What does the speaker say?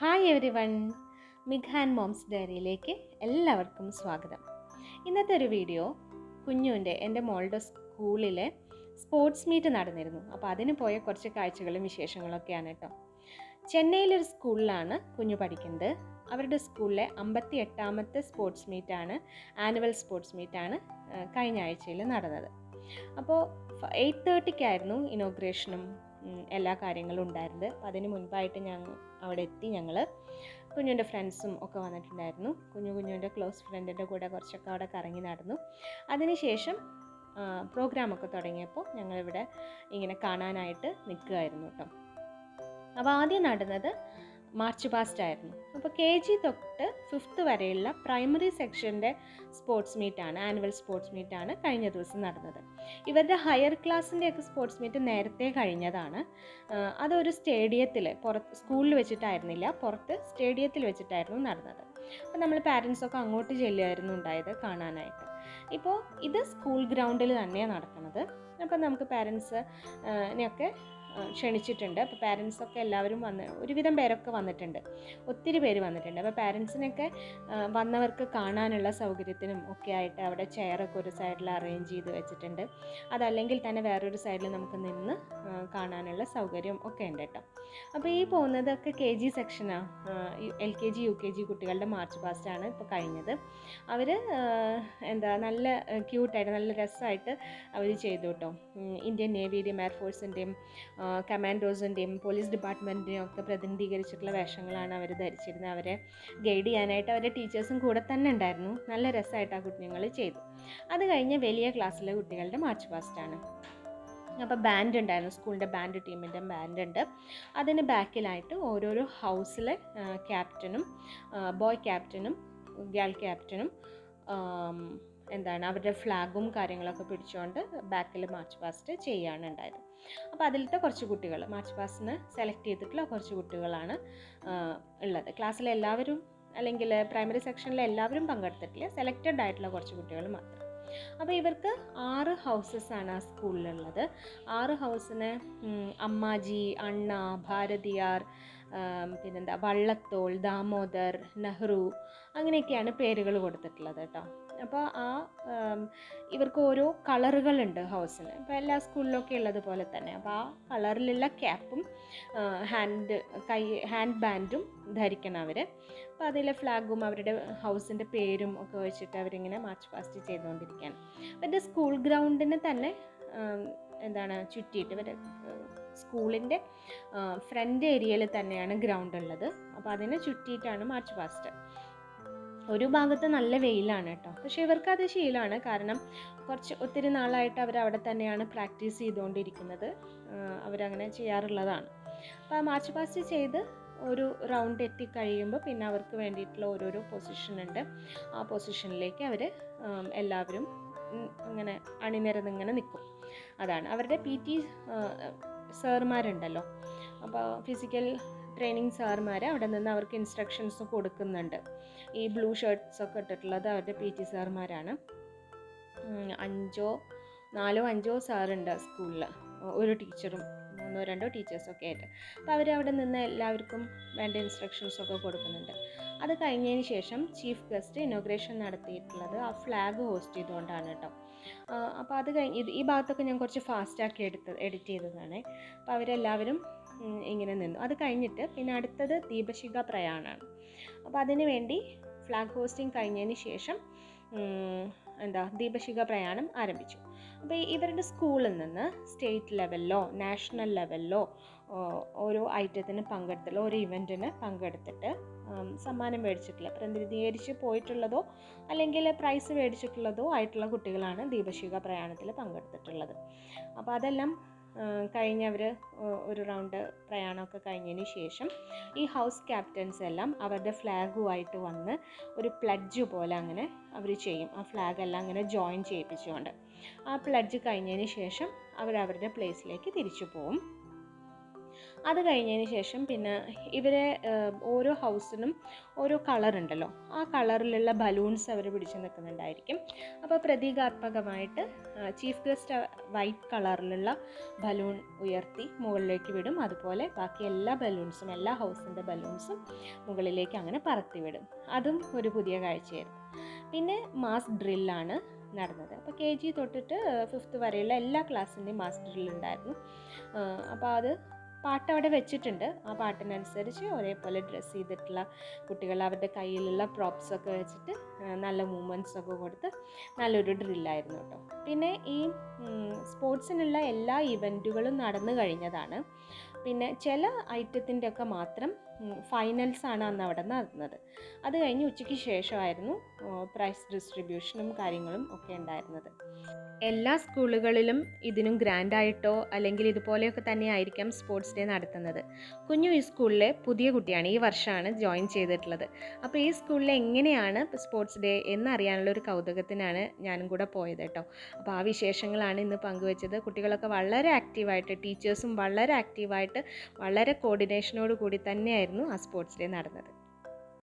Hi everyone MiG moms ഡയറിയിലേക്ക് എല്ലാവർക്കും സ്വാഗതം. ഇന്നത്തെ ഒരു വീഡിയോ കുഞ്ഞുവിന്റെ എന്റെ മോളുടെ സ്കൂളിലെ സ്പോർട്സ് മീറ്റ് നടന്നിരുന്നു. അപ്പോൾ അതിന് പോയ കുറച്ച് കാഴ്ചകളും വിശേഷങ്ങളൊക്കെയാണ് കേട്ടോ. ചെന്നൈയിലൊരു സ്കൂളിലാണ് കുഞ്ഞു പഠിക്കുന്നത്. അവരുടെ സ്കൂളിലെ അമ്പത്തി എട്ടാമത്തെ സ്പോർട്സ് മീറ്റാണ് ആനുവൽ സ്പോർട്സ് മീറ്റാണ് കഴിഞ്ഞ ആഴ്ചയിൽ നടന്നത്. അപ്പോൾ എയ്റ്റ് തേർട്ടിക്കായിരുന്നു ഇനോഗ്രേഷനും എല്ലാ കാര്യങ്ങളും ഉണ്ടായിരുന്നത്. അപ്പോൾ അതിന് മുൻപായിട്ട് ഞങ്ങൾ അവിടെ എത്തി ഞങ്ങൾ കുഞ്ഞുന്റെ ഫ്രണ്ട്സും ഒക്കെ വന്നിട്ടുണ്ടായിരുന്നു. കുഞ്ഞു കുഞ്ഞുന്റെ ക്ലോസ് ഫ്രണ്ടിന്റെ കൂടെ കുറച്ചൊക്കെ അവിടെ കറങ്ങി നടന്നു. അതിനുശേഷം പ്രോഗ്രാമൊക്കെ തുടങ്ങിയപ്പോൾ ഞങ്ങളിവിടെ ഇങ്ങനെ കാണാനായിട്ട് നിൽക്കുകയായിരുന്നു കേട്ടോ അപ്പോൾ ആദ്യം നടന്നത് മാർച്ച് പാസ്റ്റ് ആയിരുന്നു. അപ്പോൾ കെ ജി തൊട്ട് ഫിഫ്ത്ത് വരെയുള്ള പ്രൈമറി സെക്ഷന്റെ സ്പോർട്സ് മീറ്റാണ് ആനുവൽ സ്പോർട്സ് മീറ്റാണ് കഴിഞ്ഞ ദിവസം നടന്നത്. ഇവരുടെ ഹയർ ക്ലാസ്സിന്റെയൊക്കെ സ്പോർട്സ് മീറ്റ് നേരത്തെ കഴിഞ്ഞതാണ്. അതൊരു സ്റ്റേഡിയത്തിൽ പുറത്ത് സ്കൂളിൽ വെച്ചിട്ടായിരുന്നില്ല പുറത്ത് സ്റ്റേഡിയത്തിൽ വെച്ചിട്ടായിരുന്നു നടന്നത്. അപ്പോൾ നമ്മൾ പാരൻസൊക്കെ അങ്ങോട്ട് ചെല്ലുമായിരുന്നു ഉണ്ടായത് കാണാനായിട്ട്. ഇപ്പോൾ ഇത് സ്കൂൾ ഗ്രൗണ്ടിൽ തന്നെയാണ് നടക്കുന്നത്. അപ്പോൾ നമുക്ക് പാരൻസ് നെയൊക്കെ ക്ഷണിച്ചിട്ടുണ്ട്. അപ്പോൾ പാരൻസൊക്കെ എല്ലാവരും വന്ന് ഒരുവിധം പേരൊക്കെ വന്നിട്ടുണ്ട്. ഒത്തിരി പേര് വന്നിട്ടുണ്ട്. അപ്പോൾ പാരൻസിനൊക്കെ വന്നവർക്ക് കാണാനുള്ള സൗകര്യത്തിനും ഒക്കെ ആയിട്ട് അവിടെ ചെയറൊക്കെ ഒരു സൈഡിൽ അറേഞ്ച് ചെയ്ത് വെച്ചിട്ടുണ്ട്. അതല്ലെങ്കിൽ തന്നെ വേറൊരു സൈഡിൽ നമുക്ക് നിന്ന് കാണാനുള്ള സൗകര്യം ഒക്കെ ഉണ്ട് കേട്ടോ. അപ്പോൾ ഈ പോകുന്നതൊക്കെ കെ ജി സെക്ഷനാണ് L K G U K G കുട്ടികളുടെ മാർച്ച് പാസ്റ്റാണ് ഇപ്പോൾ കഴിഞ്ഞത് അവർ എന്താ നല്ല ക്യൂട്ടായിട്ട് നല്ല രസമായിട്ട് അവർ ചെയ്തു കേട്ടോ. ഇന്ത്യൻ നേവിയുടെയും എയർഫോഴ്സിന്റെയും കമാൻഡോസിന്റെയും പോലീസ് ഡിപ്പാർട്ട്മെന്റിനെയും ഒക്കെ പ്രതിനിധീകരിച്ചിട്ടുള്ള വേഷങ്ങളാണ് അവർ ധരിച്ചിരുന്നത്. അവരെ ഗൈഡ് ചെയ്യാനായിട്ട് അവരുടെ ടീച്ചേഴ്സും കൂടെ തന്നെ ഉണ്ടായിരുന്നു. നല്ല രസമായിട്ട് ആ കുഞ്ഞുങ്ങൾ ചെയ്തു. അത് കഴിഞ്ഞ് വലിയ ക്ലാസ്സിലെ കുട്ടികളുടെ മാർച്ച് പാസ്റ്റാണ് അപ്പോൾ ബാൻഡ് ഉണ്ടായിരുന്നു. സ്കൂളിന്റെ ബാൻഡ് ടീമിന്റെ ബാൻഡ് ഉണ്ട്. അതിന് ബാക്കിലായിട്ട് ഓരോരോ ഹൗസിലെ ക്യാപ്റ്റനും ബോയ് ക്യാപ്റ്റനും ഗേൾ ക്യാപ്റ്റനും എന്താണ് അവരുടെ ഫ്ലാഗും കാര്യങ്ങളൊക്കെ പിടിച്ചുകൊണ്ട് ബാക്കിൽ മാർച്ച് പാസ്റ്റ് ചെയ്യുകയാണ് ഉണ്ടായത്. അപ്പോൾ അതിലത്തെ കുറച്ച് കുട്ടികൾ മാർച്ച് പാസ്റ്റിന് സെലക്ട് ചെയ്തിട്ടുള്ള കുറച്ച് കുട്ടികളാണ് ഉള്ളത്. ക്ലാസ്സിലെ എല്ലാവരും അല്ലെങ്കിൽ പ്രൈമറി സെക്ഷനിലെ എല്ലാവരും പങ്കെടുത്തിട്ടില്ല സെലക്റ്റഡ് ആയിട്ടുള്ള കുറച്ച് കുട്ടികൾ മാത്രം. അപ്പോൾ ഇവർക്ക് ആറ് ഹൗസസ് ആണ് ആ സ്കൂളിലുള്ളത് ആറ് ഹൗസിന് അമ്മാജി അണ്ണ ഭാരതിയാർ പിന്നെന്താ വള്ളത്തോൾ ദാമോദർ നെഹ്റു അങ്ങനെയൊക്കെയാണ് പേരുകൾ കൊടുത്തിട്ടുള്ളത് കേട്ടോ. അപ്പോൾ ആ ഇവർക്ക് ഓരോ കളറുകളുണ്ട് ഹൗസിന്. അപ്പോൾ എല്ലാ സ്കൂളിലൊക്കെ ഉള്ളതുപോലെ തന്നെ. അപ്പോൾ ആ കളറിലുള്ള ക്യാപ്പും ഹാൻഡ് കൈ ഹാൻഡ് ബാൻഡും ധരിക്കണം അവർ അപ്പോൾ അതിലെ ഫ്ലാഗും അവരുടെ ഹൗസിന്റെ പേരും ഒക്കെ വെച്ചിട്ട് അവരിങ്ങനെ മാർച്ച് പാസ്റ്റ് ചെയ്തുകൊണ്ടിരിക്കുകയാണ്. അപ്പോൾ ഇത് സ്കൂൾ ഗ്രൗണ്ടിന് തന്നെ എന്താണ് ചുറ്റിയിട്ട് ഇവർ സ്കൂളിന്റെ ഫ്രണ്ട് ഏരിയയിൽ തന്നെയാണ് ഗ്രൗണ്ട് ഉള്ളത് അപ്പോൾ അതിനെ ചുറ്റിയിട്ടാണ് മാർച്ച് പാസ്റ്റ്. ഒരു ഭാഗത്ത് നല്ല വെയിലാണ് കേട്ടോ. പക്ഷേ ഇവർക്ക് അത് ശീലമാണ്. കാരണം കുറച്ച് ഒത്തിരി നാളായിട്ട് അവർ അവിടെ തന്നെയാണ് പ്രാക്ടീസ് ചെയ്തുകൊണ്ടിരിക്കുന്നത്. അവരങ്ങനെ ചെയ്യാറുള്ളതാണ്. അപ്പോൾ മാർച്ച് പാസ്റ്റ് ചെയ്ത് ഒരു റൗണ്ട് എത്തിക്കഴിയുമ്പോൾ പിന്നെ അവർക്ക് വേണ്ടിയിട്ടുള്ള ഓരോരോ പൊസിഷൻ ഉണ്ട്. ആ പൊസിഷനിലേക്ക് അവർ എല്ലാവരും ഇങ്ങനെ അണിനിരന്നിങ്ങനെ നിൽക്കും. അതാണ്. അവരുടെ പി ടി സാറുമാരുണ്ടല്ലോ അപ്പോൾ ഫിസിക്കൽ ട്രെയിനിങ് സാറുമാർ അവിടെ നിന്ന് അവർക്ക് ഇൻസ്ട്രക്ഷൻസ് കൊടുക്കുന്നുണ്ട്. ഈ ബ്ലൂ ഷർട്ട്സ് ഒക്കെ ഇട്ടിട്ടുള്ളത് അവരുടെ പി ടി സാറുമാരാണ് അഞ്ചോ നാലോ അഞ്ചോ സാറുണ്ട് സ്കൂളിൽ ഒരു ടീച്ചറും മൂന്നോ രണ്ടോ ടീച്ചേഴ്സൊക്കെ ആയിട്ട്. അപ്പോൾ അവർ അവിടെ നിന്ന് എല്ലാവർക്കും വേണ്ട ഇൻസ്ട്രക്ഷൻസൊക്കെ കൊടുക്കുന്നുണ്ട്. അത് കഴിഞ്ഞതിന് ശേഷം ചീഫ് ഗസ്റ്റ് ഇനോഗ്രേഷൻ നടത്തിയിട്ടുള്ളത് ആ ഫ്ലാഗ് ഹോസ്റ്റ് ചെയ്തുകൊണ്ടാണ് കേട്ടോ അപ്പോൾ അത് കഴിഞ്ഞ് ഈ ഭാഗത്തൊക്കെ ഞാൻ കുറച്ച് ഫാസ്റ്റാക്കി എടുത്ത് എഡിറ്റ് ചെയ്തതാണ്. അപ്പോൾ അവരെല്ലാവരും ഇങ്ങനെ നിന്നു. അത് കഴിഞ്ഞിട്ട് പിന്നെ അടുത്തത് ദീപശിഖ പ്രയാണാണ്. അപ്പോൾ അതിനു വേണ്ടി ഫ്ലാഗ് ഹോസ്റ്റിംഗ് കഴിഞ്ഞതിന് ശേഷം എന്താ ദീപശിഖ പ്രയാണം ആരംഭിച്ചു. അപ്പോൾ ഇവരുടെ സ്കൂളിൽ നിന്ന് സ്റ്റേറ്റ് ലെവലിലോ നാഷണൽ ലെവലിലോ ഓരോ ഐറ്റത്തിന് പങ്കെടുത്തല്ലോ ഓരോ ഇവന്റിന് പങ്കെടുത്തിട്ട് സമ്മാനം മേടിച്ചിട്ടുള്ള പ്രതിനിധീകരിച്ച് പോയിട്ടുള്ളതോ അല്ലെങ്കിൽ പ്രൈസ് മേടിച്ചിട്ടുള്ളതോ ആയിട്ടുള്ള കുട്ടികളാണ് ദീപശിഖ പ്രയാണത്തിൽ പങ്കെടുത്തിട്ടുള്ളത്. അപ്പോൾ അതെല്ലാം കഴിഞ്ഞവർ ഒരു റൗണ്ട് പ്രയാണമൊക്കെ കഴിഞ്ഞതിന് ശേഷം ഈ ഹൗസ് ക്യാപ്റ്റൻസ് എല്ലാം അവരുടെ ഫ്ലാഗുമായിട്ട് വന്ന് ഒരു പ്ലഡ്ജ് പോലെ അങ്ങനെ അവർ ചെയ്യും. ആ ഫ്ലാഗ് എല്ലാം അങ്ങനെ ജോയിൻ ചെയ്യിപ്പിച്ചുകൊണ്ട്. ആ പ്ലഡ്ജ് കഴിഞ്ഞതിന് ശേഷം അവർ അവരുടെ പ്ലേസിലേക്ക് തിരിച്ചു പോവും. അത് കഴിഞ്ഞതിന് ശേഷം പിന്നെ ഇവരെ ഓരോ ഹൗസിനും ഓരോ കളർ ഉണ്ടല്ലോ ആ കളറിലുള്ള ബലൂൺസ് അവർ പിടിച്ചു നിൽക്കുന്നുണ്ടായിരിക്കും. അപ്പോൾ പ്രതീകാത്മകമായിട്ട് ചീഫ് ഗസ്റ്റ് വൈറ്റ് കളറിലുള്ള ബലൂൺ ഉയർത്തി മുകളിലേക്ക് വിടും. അതുപോലെ ബാക്കി എല്ലാ ബലൂൺസും എല്ലാ ഹൗസിന്റെ ബലൂൺസും മുകളിലേക്ക് അങ്ങനെ പറത്തി വിടും. അതും ഒരു പുതിയ കാഴ്ചയായിരുന്നു. പിന്നെ മാസ് ഡ്രില്ലാണ് നടന്നത്. അപ്പോൾ കെ ജി തൊട്ടിട്ട് ഫിഫ്ത്ത് വരെയുള്ള എല്ലാ ക്ലാസ്സിന്റെയും മാസ് ഡ്രില്ലുണ്ടായിരുന്നു. അപ്പോൾ അത് പാട്ട് അവിടെ വെച്ചിട്ടുണ്ട്. ആ പാട്ടിനനുസരിച്ച് ഒരേപോലെ ഡ്രസ്സ് ചെയ്തിട്ടുള്ള കുട്ടികൾ അവരുടെ കയ്യിലുള്ള പ്രോപ്സ് ഒക്കെ വെച്ചിട്ട് നല്ല മൂമെന്റ്സ് ഒക്കെ കൊടുത്ത് നല്ലൊരു ഡ്രില്ലായിരുന്നു കേട്ടോ പിന്നെ ഈ സ്പോർട്സിനുള്ള എല്ലാ ഇവന്റുകളും നടന്നു കഴിഞ്ഞതാണ്. പിന്നെ ചില ഐറ്റത്തിന്റെ ഒക്കെ മാത്രം ഫൈനൽസ് ആണ് അന്ന് അവിടെ നടന്നത്. അത് കഴിഞ്ഞ് ഉച്ചയ്ക്ക് ശേഷമായിരുന്നു പ്രൈസ് ഡിസ്ട്രിബ്യൂഷനും കാര്യങ്ങളും ഒക്കെ ഉണ്ടായിരുന്നത്. എല്ലാ സ്കൂളുകളിലും ഇതിനും ഗ്രാൻഡായിട്ടോ അല്ലെങ്കിൽ ഇതുപോലെയൊക്കെ തന്നെയായിരിക്കാം സ്പോർട്സ് ഡേ നടത്തുന്നത്. കുഞ്ഞു ഈ സ്കൂളിലെ പുതിയ കുട്ടിയാണ് ഈ വർഷമാണ് ജോയിൻ ചെയ്തിട്ടുള്ളത്. അപ്പോൾ ഈ സ്കൂളിൽ എങ്ങനെയാണ് സ്പോർട്സ് ഡേ എന്നറിയാനുള്ള ഒരു കൗതുകത്തിനാണ് ഞാനും കൂടെ പോയത് കേട്ടോ. അപ്പോൾ ആ വിശേഷങ്ങളാണ് ഇന്ന് പങ്കുവച്ചത്. കുട്ടികളൊക്കെ വളരെ ആക്റ്റീവായിട്ട് ടീച്ചേഴ്സും വളരെ ആക്റ്റീവായിട്ട് വളരെ കോർഡിനേഷനോട് കൂടി തന്നെയായിരുന്നു ആ സ്പോർട്സ് ഡേ നടന്നത്.